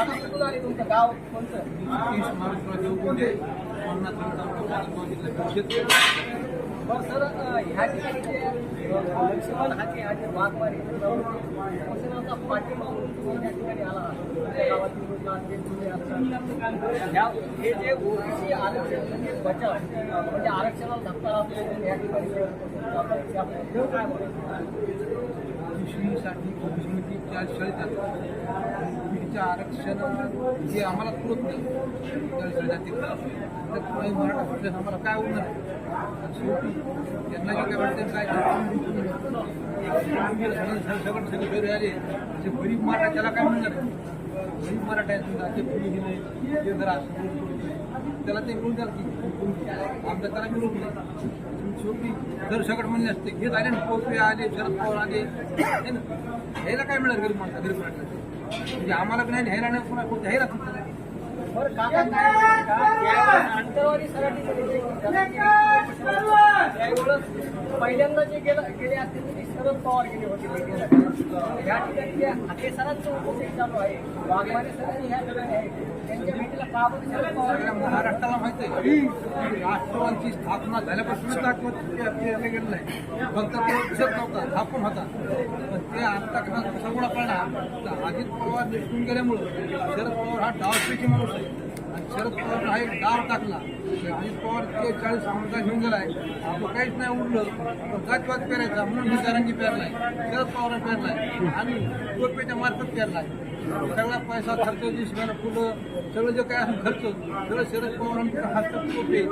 कुठून आले तुमचं गाव कोणतं सर ह्या ठिकाणी लक्ष्मण हाके वाघमारे पाठिंबा म्हणून या ठिकाणी आला हे जे ओबीसी आरक्षण म्हणजे बचाव म्हणजे आरक्षणाला धक्का लागतो. या ठिकाणी जे आपण- ते आपण- ते काय म्हणतो साठी ओबीसीमध्ये चार शाळेत ओबीसीचं आरक्षण जे आम्हाला पुरत नाही त्या तर मराठा आम्हाला काय होणार शेवटी त्यांना जे काय वाटतं काय सगळं सगळे आले जे गरीब मराठा त्याला काय म्हणणार गरीब मराठा आहे समजा ते ते जरा त्याला ते मिळून द्याल की? त्याला मिळून नाही शेवटी दर सगळं म्हणले असते घेत आले ना पोचवे आले शरद पवार आले हे ना. ह्याला काय मिळालं गरीब माणसा गरीब म्हणजे आम्हाला पण नाही ह्याला नाही पुन्हा कोणत्या ह्याला सुद्धा पहिल्यांदा जे गेलं गेले असते ते शरद पवार गेले होते. या ठिकाणी सरांचं उपस्थित चालू आहे वाघमारे सरांनी ह्या ठिकाणी आहे. सगळ्या महाराष्ट्राला माहिती आहे राष्ट्रवादीची स्थापना झाल्यापासूनच आपल्याला गेलं नाही. फक्त तो दिसत नव्हता स्थापन होता. पण ते आता कसा सगळा पडला तर अजित पवार निसटून गेल्यामुळं शरद पवार हा डावपेची माणूस आहे. आणि शरद पवार हा एक डाव टाकला. अजित पवार ते चाळीस आमदार घेऊन गेलाय. आपलं काहीच नाही उरलं पण जातवाद पेरायचा म्हणून विचारांनी पेरलाय. शरद पवार पेरलाय. आणि टोपेच्या मार्फत पेरलाय. सगळा पैसा खर्च दिसणार फुलं सगळं जे काय असेल खर्च सगळं शरद पवारांच्या हस्तात होते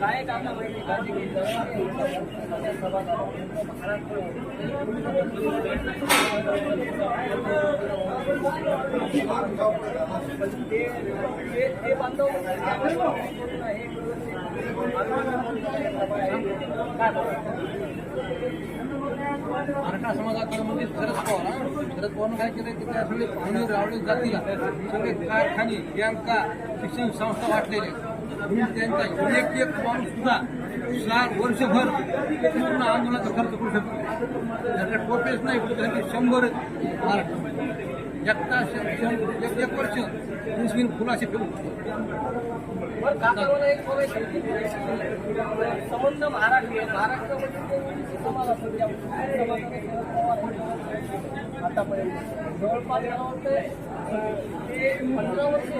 काय ते बांधव काय मराठा समाजाकडे म्हणजे शरद पवार शरद पवार काय केलं की त्या सगळे पाहुणे रावळे जातीला. सगळे कारखाने बँका शिक्षण संस्था वाटलेले त्यांचा एक एक माणूस सुद्धा चार वर्षभर पूर्ण आंदोलनाचा खर्च करू शकतो त्याला टोपेच नाही कुठे शंभर महाराष्ट्रामध्ये एकटा एक एक वर्ष वीस वीस फुलाशी फिरू बरं काका संबंध महाराष्ट्र महाराष्ट्रामध्ये आतापर्यंत जवळपास मला वाटतं पंधरा वर्ष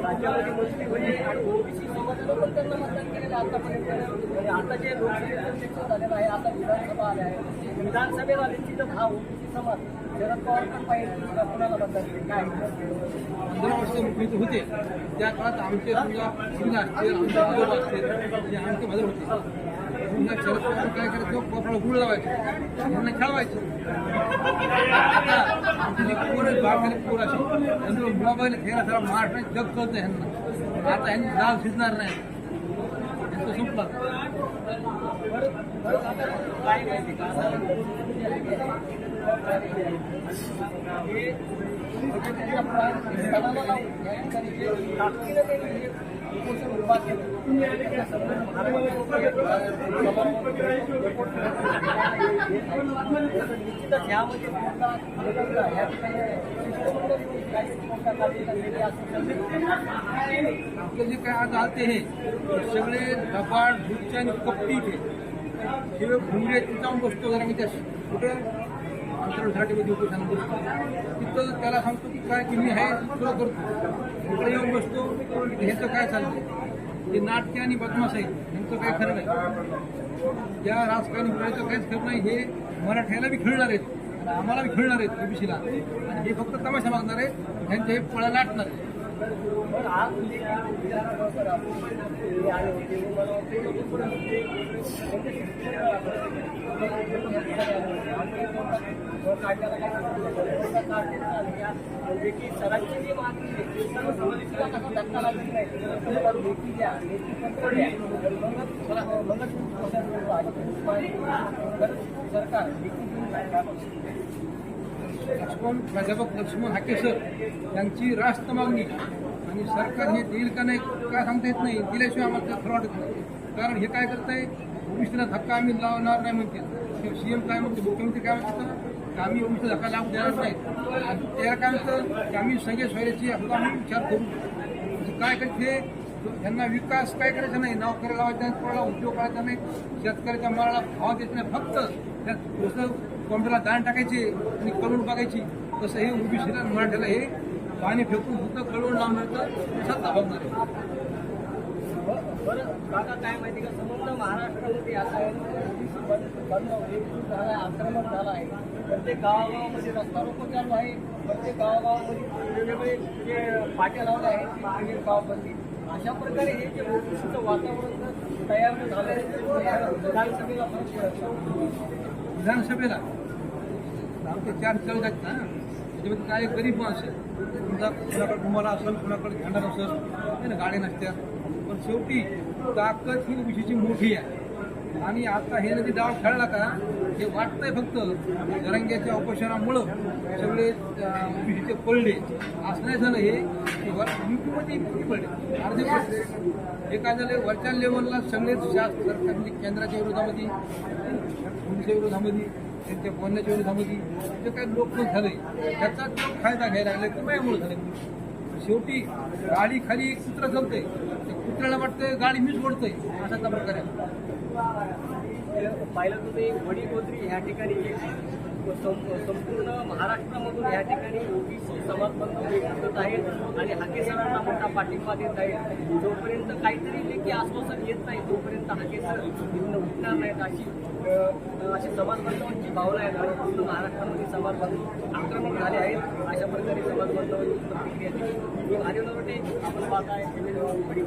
राज्यामध्ये मंत्री आणि ओबीसी पण त्यांना मतदान केलेलं आतापर्यंत म्हणजे आता जे लोकसभेचं झालेलं आहे आता विधानसभा आल्या आहे विधानसभेला निश्चितच हा ओबीसी समाज शरद पवार पण पाहिजे मतदान काय पंधरा वर्ष मुख्यमंत्री होते त्या काळात आमचे समजा आमचे जे आमचे होते पुन्हा शरद पवार काय करायचं? कोपराला गुळ लावायचं. त्यांना खेळवायचं. आता आमची पोर असे. बारकाली पोर खेळा सगळा मोबाईल खेळ जग कळतं ह्यांना. आता ह्यांनी जाल शिजणार नाही. त्यांचं संपला काय हे निश्चितच यामध्ये या ठिकाणी जे काय आज आलते हे सगळे दबाड धुच्चे आणि कपटी ते. हे घुमरे जाऊन बसतो जरा मी त्या कुठे अंतरासाठी मध्ये देऊ सांगतो. तिथं त्याला सांगतो की काय की मी आहे तुला करतो. इकडे येऊन बसतो ह्याचं काय चालतं हे नाटके आणि बदमाश आहे ह्यांचं काय खरं नाही. या राजकारणी मुलाचं काहीच खरं नाही. हे मराठ्याला बी खेळणार आहेत आम्हाला बी खेळणार आहेत ओबीसीला. आणि हे फक्त तमाशा मागणार आहे ह्यांचे हे पळा लाटणार आहे म्हणजे विधानसभा आपण हे आले होते मला वाटते की पण ते त्यांचे शिक्षण काढण्याला काय म्हणजे की सरांची जी मागणी आहे ती सर्व समितीला कसा धक्का लागत नाही तुम्हाला लेखी द्या लेखी पत्र द्या मगच मगच मगच सरकार लेखी देऊन काय लक्ष्मण प्राध्यापक लक्ष्मण हाकेसर यांची रास्त मागणी. आणि सरकार हे देईल का नाही काय सांगता येत नाही दिल्याशिवाय आम्हाला खरं वाटत नाही. कारण हे काय करत आहे ओबीसीला धक्का आम्ही लावणार नाही म्हणते सीएम काय म्हणते मुख्यमंत्री काय म्हणतात आम्ही भविष्य धक्का लावून देणार नाही. त्याला काय म्हणतं की आम्ही सगळे सोयऱ्याची आपला आम्ही विचार करू. म्हणजे काय करते त्यांना विकास काय करायचा नाही नोकऱ्या लावायचा नाही कोणाला उद्योग करायचा नाही शेतकऱ्याच्या मालाला भाव देत नाही फक्त त्या कोंबड्याला दाण टाकायचे आणि कळून बघायची तसं हे ओबीसीला मराठ्याला हे पाणी फेकून फक्त कळून लावणार तर सत्ता बघणार आहे. बरं काका काय माहिती का समग्र महाराष्ट्रामध्ये असं आहे बंद झाला आहे आक्रमक झाला आहे प्रत्येक गावागावामध्ये रस्ता रोको चालू आहे. प्रत्येक गावागावामध्ये वेगवेगळे जे पाट्या लावल्या आहेत ते गावामध्ये गावबंदी अशा प्रकारे हे जे ओबीसीचं वातावरण तयार झालं आहे विधानसभेला विधानसभेला. आमचे चार चौक आहेत ना त्याच्यामध्ये काय गरीब माणसं तुमचा कुणाकडे तुम्हाला असेल कुणाकडे झेंडा नसेल नाही ना गाड्या नसत्या. पण शेवटी ताकद ही ओबीसीची मोठी आहे. आणि आता हे नदी डाव खेळला का हे वाटतंय फक्त जरंग्याच्या उपोषणामुळं सगळे ओबीसीचे पडले. असं नाही झालं हे. युपीमध्ये पडले? अर्धे पडले. हे काय झालं? वरच्या लेवलला सगळेच शासन म्हणजे केंद्राच्या विरोधामध्ये मोदीच्या विरोधामध्ये त्यांच्या बोलण्याच्या विरोधामध्ये जे काही लोक झाले त्याचा फायदा घ्यायला लागले की माझ्यामुळे झाले शेवटी गाडी खाली एक कुत्र चालतंय. कुत्र्याला वाटतंय गाडी मीच ओढतोय. अशाचा प्रकार. आहे पाहिलं तुम्ही वडीगोत्री ह्या ठिकाणी जे संपूर्ण महाराष्ट्रामधून या ठिकाणी ओबीसी समाज बंधू आहेत आणि हाके सरांना मोठा पाठिंबा देत आहेत. जोपर्यंत काहीतरी लेखी आश्वासन येत नाही तोपर्यंत हाके सर इथून उठणार नाहीत अशी अशी समाज बांधवांची भावना आहे. आणि पूर्ण महाराष्ट्रामध्ये समाज बांधव आक्रमक झाले आहेत. अशा प्रकारे समाज बांधवांची प्रतिक्रिया दिली. मी हरिवण आपण पाहताय. व्हिडिओ.